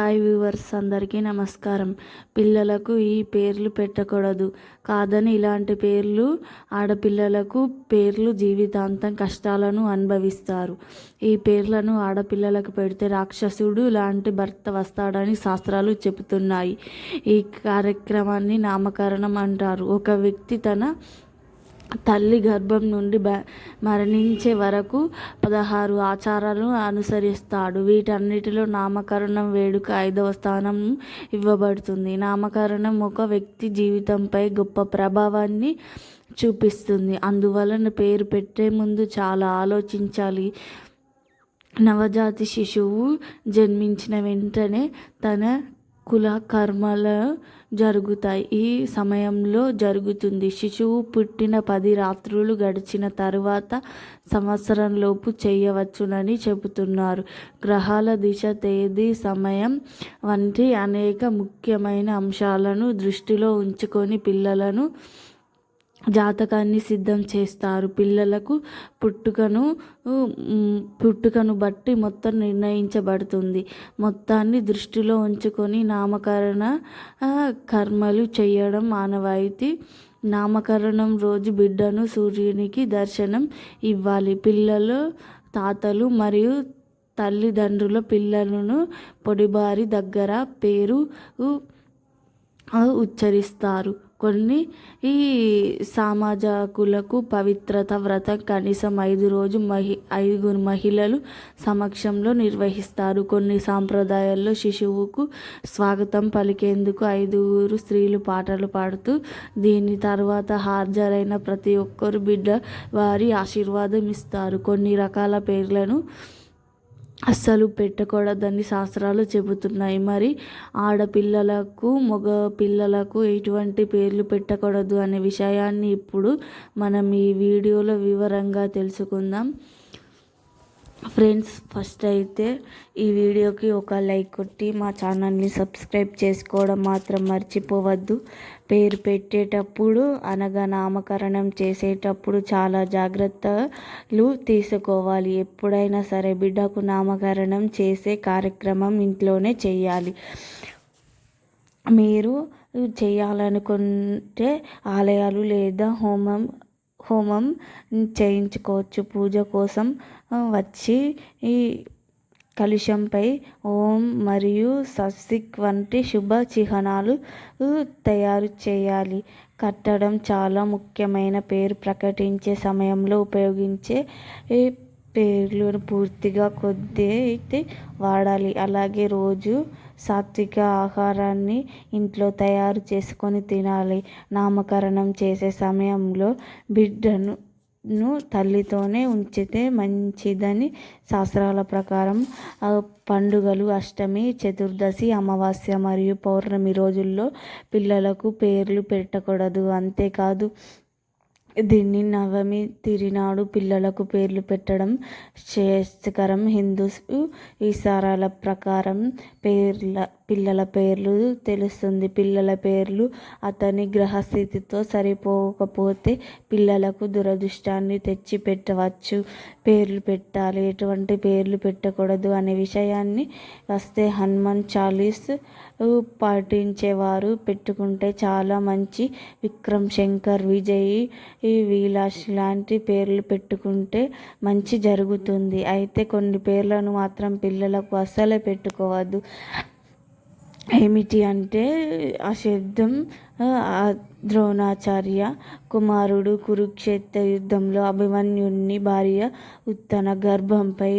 Hi viewers అందరికీ నమస్కారం. పిల్లలకు ఈ పేర్లు పెట్టకూడదు. కాదని ఇలాంటి పేర్లు ఆడపిల్లలకు పేర్లు జీవితాంతం కష్టాలను అనుభవిస్తారు. ఈ పేర్లను ఆడపిల్లలకు పెడితే రాక్షసుడు లాంటి భర్త వస్తాడని శాస్త్రాలు చెబుతున్నాయి. ఈ కార్యక్రమాన్ని నామకరణం అంటారు. ఒక వ్యక్తి తన తల్లి గర్భం నుండి బ మరణించే వరకు పదహారు ఆచారాలను అనుసరిస్తాడు. వీటన్నిటిలో నామకరణం వేడుక ఐదవ స్థానం ఇవ్వబడుతుంది. నామకరణం ఒక వ్యక్తి జీవితంపై గొప్ప ప్రభావాన్ని చూపిస్తుంది. అందువలన పేరు పెట్టే ముందు చాలా ఆలోచించాలి. నవజాతి శిశువు జన్మించిన వెంటనే తన కుల కర్మలు జరుగుతాయి. ఈ సమయంలో జరుగుతుంది. శిశువు పుట్టిన పది రాత్రులు గడిచిన తరువాత సంవత్సరంలోపు చేయవచ్చునని చెబుతున్నారు. గ్రహాల దిశ తేదీ సమయం వంటి అనేక ముఖ్యమైన అంశాలను దృష్టిలో ఉంచుకొని పిల్లలను జాతకాన్ని సిద్ధం చేస్తారు. పిల్లలకు పుట్టుకను పుట్టుకను బట్టి మొత్తం నిర్ణయించబడుతుంది. మొత్తాన్ని దృష్టిలో ఉంచుకొని నామకరణ కర్మలు చేయడం ఆనవాయితీ. నామకరణం రోజు బిడ్డను సూర్యునికి దర్శనం ఇవ్వాలి. పిల్లలు తాతలు మరియు తల్లిదండ్రుల పిల్లలను పొడిబారి దగ్గర పేరు ఉచ్చరిస్తారు. కొన్ని ఈ సామాజకులకు పవిత్రత వ్రతం కనీసం ఐదు రోజు మహి ఐదుగురు మహిళలు సమక్షంలో నిర్వహిస్తారు. కొన్ని సాంప్రదాయాల్లో శిశువుకు స్వాగతం పలికేందుకు ఐదుగురు స్త్రీలు పాటలు పాడుతూ దీని తర్వాత హాజరైన ప్రతి ఒక్కరు బిడ్డ వారి ఆశీర్వాదం ఇస్తారు. కొన్ని రకాల పేర్లను అస్సలు పెట్టకూడదని శాస్త్రాలు చెబుతున్నాయి. మరి ఆడపిల్లలకు మగ పిల్లలకు ఎటువంటి పేర్లు పెట్టకూడదు అనే విషయాన్ని ఇప్పుడు మనం ఈ వీడియోలో వివరంగా తెలుసుకుందాం. ఫ్రెండ్స్ ఫస్ట్ అయితే ఈ వీడియోకి ఒక లైక్ కొట్టి మా ఛానల్ని సబ్స్క్రైబ్ చేసుకోవడం మాత్రం మర్చిపోవద్దు. పేరు పెట్టేటప్పుడు అనగా నామకరణం చేసేటప్పుడు చాలా జాగ్రత్తలు తీసుకోవాలి. ఎప్పుడైనా సరే బిడ్డకు నామకరణం చేసే కార్యక్రమం ఇంట్లోనే చేయాలి. మీరు చేయాలనుకుంటే ఆలయాలు లేదా హోమం హోమం చేయించుకోవచ్చు. పూజ కోసం వచ్చి ఈ కలుషంపై ఓం మరియు సస్సిక్ వంటి శుభ చిహ్నాలు తయారు చేయాలి. కట్టడం చాలా ముఖ్యమైన పేరు. ప్రకటించే సమయంలో ఉపయోగించే పేర్లను పూర్తిగా కొద్ది అయితే వాడాలి. అలాగే రోజు సాత్విక ఆహారాన్ని ఇంట్లో తయారు చేసుకొని తినాలి. నామకరణం చేసే సమయంలో బిడ్డను తల్లితోనే ఉంచితే మంచిదని శాస్త్రాల ప్రకారం పండుగలు అష్టమి చతుర్దశి అమావాస్య మరియు పౌర్ణమి రోజుల్లో పిల్లలకు పేర్లు పెట్టకూడదు. అంతేకాదు దీన్ని నవమి తిరినాడు పిల్లలకు పేర్లు పెట్టడం శ్రేయస్కరం. హిందూ విసారాల ప్రకారం పేర్ల పిల్లల పేర్లు తెలుస్తుంది. పిల్లల పేర్లు అతని గ్రహస్థితితో సరిపోకపోతే పిల్లలకు దురదృష్టాన్ని తెచ్చి పెట్టవచ్చు పేర్లు పెట్టాలి. ఎటువంటి పేర్లు పెట్టకూడదు అనే విషయాన్ని వస్తే హనుమాన్ చాలీస్ పాటించేవారు. పెట్టుకుంటే చాలా మంచి విక్రమ్ శంకర్ విజయ్ విలాస్ లాంటి పేర్లు పెట్టుకుంటే మంచి జరుగుతుంది. అయితే కొన్ని పేర్లను మాత్రం పిల్లలకు అస్సలే పెట్టుకోవద్దు. ఏమిటి అంటే ఆ శబ్దం ద్రోణాచార్య కుమారుడు కురుక్షేత్ర యుద్ధంలో అభిమన్యుని భార్య ఉత్తన గర్భంపై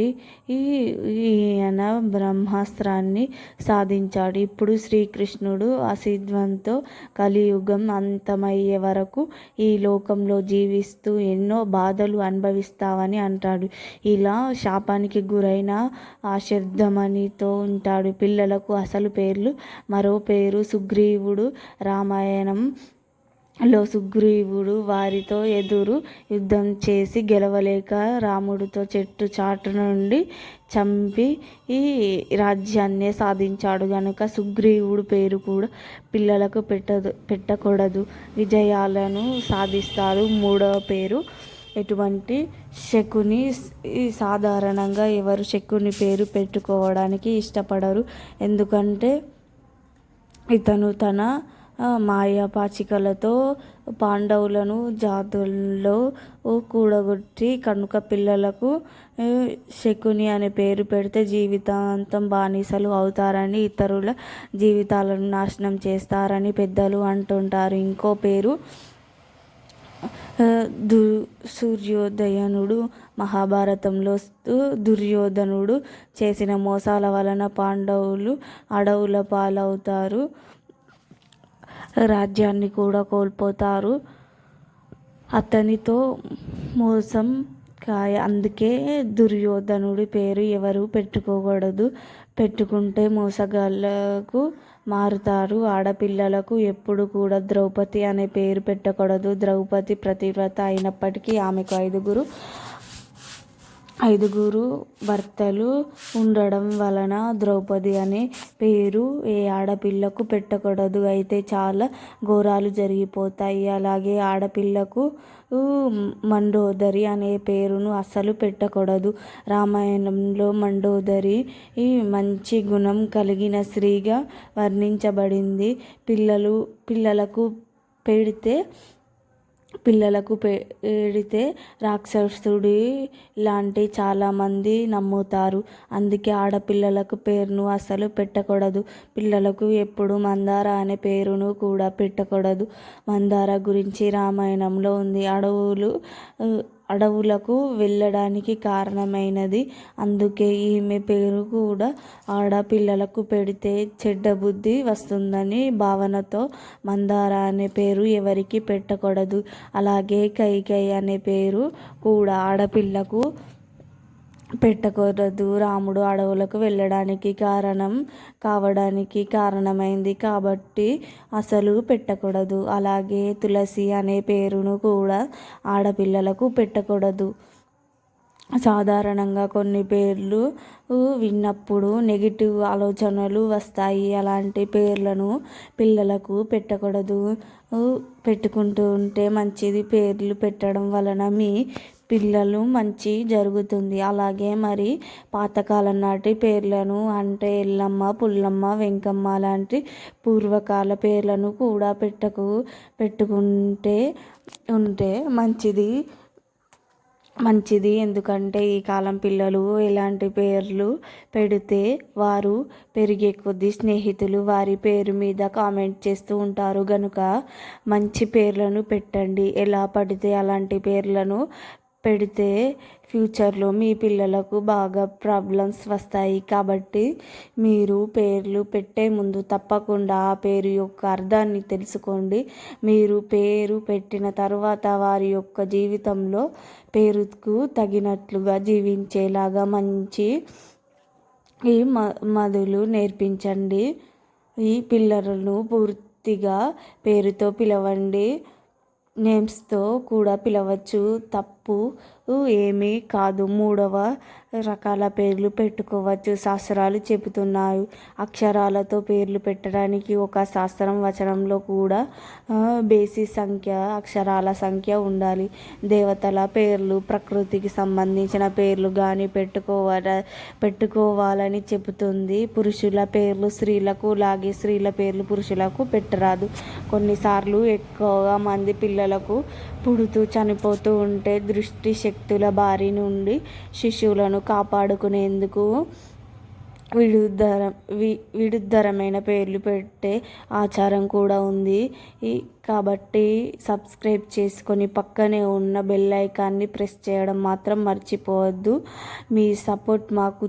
ఈయన బ్రహ్మాస్త్రాన్ని సాధించాడు. ఇప్పుడు శ్రీకృష్ణుడు అసిద్వంతో కలియుగం అంతమయ్యే వరకు ఈ లోకంలో జీవిస్తూ ఎన్నో బాధలు అనుభవిస్తావని అంటాడు. ఇలా శాపానికి గురైన ఆ ఉంటాడు. పిల్లలకు అసలు పేర్లు మరో పేరు సుగ్రీవుడు రామాయణం లో సుగ్రీవుడు వారితో ఎదురు యుద్ధం చేసి గెలవలేక రాముడితో చెట్టు చాటు నుండి చంపి ఈ రాజ్యాన్ని సాధించాడు. కనుక సుగ్రీవుడు పేరు కూడా పిల్లలకు పెట్టదు పెట్టకూడదు. విజయాలను సాధిస్తారు. మూడవ పేరు ఎటువంటి శకుని సాధారణంగా ఎవరు శకుని పేరు పెట్టుకోవడానికి ఇష్టపడరు. ఎందుకంటే ఇతను తన మాయపాచికలతో పాండవులను జాతుల్లో కూడగొట్టి కనుక పిల్లలకు శకుని అనే పేరు పెడితే జీవితాంతం బానిసలు అవుతారని ఇతరుల జీవితాలను నాశనం చేస్తారని పెద్దలు అంటుంటారు. ఇంకో పేరు దు సూర్యోదయనుడు మహాభారతంలో దుర్యోధనుడు చేసిన మోసాల వలన పాండవులు అడవుల పాలవుతారు. రాజ్యాన్ని కూడా కోల్పోతారు. అతనితో మోసం కాయ. అందుకే దుర్యోధనుడి పేరు ఎవరు పెట్టుకోకూడదు. పెట్టుకుంటే మోసగాళ్ళకు మారుతారు. ఆడపిల్లలకు ఎప్పుడు కూడా ద్రౌపది అనే పేరు పెట్టకూడదు. ద్రౌపది ప్రతివ్రత అయినప్పటికీ ఆమెకు ఐదుగురు ఐదుగురు భర్తలు ఉండడం వలన ద్రౌపది అనే పేరు ఏ ఆడపిల్లకు పెట్టకూడదు. అయితే చాలా ఘోరాలు జరిగిపోతాయి. అలాగే ఆడపిల్లకు మండోదరి అనే పేరును అస్సలు పెట్టకూడదు. రామాయణంలో మండోదరి మంచి గుణం కలిగిన స్త్రీగా వర్ణించబడింది. పిల్లలు పిల్లలకు పెడితే పిల్లలకు పెడితే రాక్షసుడి లాంటి చాలామంది నమ్ముతారు. అందుకే ఆడపిల్లలకు పేరును అసలు పెట్టకూడదు. పిల్లలకు ఎప్పుడు మందార అనే పేరును కూడా పెట్టకూడదు. మందార గురించి రామాయణంలో ఉంది. అడవులు అడవులకు వెళ్ళడానికి కారణమైనది. అందుకే ఈమె పేరు కూడా ఆడపిల్లలకు పెడితే చెడ్డ బుద్ధి వస్తుందని భావనతో మందార అనే పేరు ఎవరికి పెట్టకూడదు. అలాగే కైకై అనే పేరు కూడా ఆడపిల్లకు పెట్టకూడదు. రాముడు అడవులకు వెళ్ళడానికి కారణం కావడానికి కారణమైంది కాబట్టి అసలు పెట్టకూడదు. అలాగే తులసి అనే పేరును కూడా ఆడపిల్లలకు పెట్టకూడదు. సాధారణంగా కొన్ని పేర్లు విన్నప్పుడు నెగిటివ్ ఆలోచనలు వస్తాయి. అలాంటి పేర్లను పిల్లలకు పెట్టకూడదు. పెట్టుకుంటూ ఉంటే మంచిది. పేర్లు పెట్టడం వలన మీ పిల్లలు మంచి జరుగుతుంది. అలాగే మరి పాతకాలం నాటి పేర్లను అంటే ఎల్లమ్మ పుల్లమ్మ వెంకమ్మ లాంటి పూర్వకాల పేర్లను కూడా పెట్టకు పెట్టుకుంటే ఉంటే మంచిది. మంచిది ఎందుకంటే ఈ కాలం పిల్లలు ఎలాంటి పేర్లు పెడితే వారు పెరిగే కొద్దీ స్నేహితులు వారి పేరు మీద కామెంట్ చేస్తూ ఉంటారు. కనుక మంచి పేర్లను పెట్టండి. ఎలా పడితే అలాంటి పేర్లను పెడితే ఫ్యూచర్లో మీ పిల్లలకు బాగా ప్రాబ్లమ్స్ వస్తాయి. కాబట్టి మీరు పేర్లు పెట్టే ముందు తప్పకుండా ఆ పేరు యొక్క అర్థాన్ని తెలుసుకోండి. మీరు పేరు పెట్టిన తర్వాత వారి యొక్క జీవితంలో పేరుకు తగినట్లుగా జీవించేలాగా మంచి ఈ మ మదులు నేర్పించండి. ఈ పిల్లలను పూర్తిగా పేరుతో పిలవండి. నేమ్స్తో కూడా పిలవచ్చు. తప్ప ఏమీ కాదు. మూడవ రకాల పేర్లు పెట్టుకోవచ్చు. శాస్త్రాలు చెబుతున్నాయి. అక్షరాలతో పేర్లు పెట్టడానికి ఒక శాస్త్రం వచనంలో కూడా బేసి సంఖ్య అక్షరాల సంఖ్య ఉండాలి. దేవతల పేర్లు ప్రకృతికి సంబంధించిన పేర్లు కానీ పెట్టుకోవాల పెట్టుకోవాలని చెబుతుంది. పురుషుల పేర్లు స్త్రీలకు లాగే స్త్రీల పేర్లు పురుషులకు పెట్టరాదు. కొన్నిసార్లు ఎక్కువగా మంది పిల్లలకు పుడుతూ చనిపోతూ ఉంటే దృష్టి శక్తుల బారి నుండి శిశువులను కాపాడుకునేందుకు విడుదర వి విడుద్దరమైన పేర్లు పెట్టే ఆచారం కూడా ఉంది. ఈ కాబట్టి సబ్స్క్రైబ్ చేసుకొని పక్కనే ఉన్న బెల్ ఐకాన్ని ప్రెస్ చేయడం మాత్రం మర్చిపోవద్దు. మీ సపోర్ట్ మాకు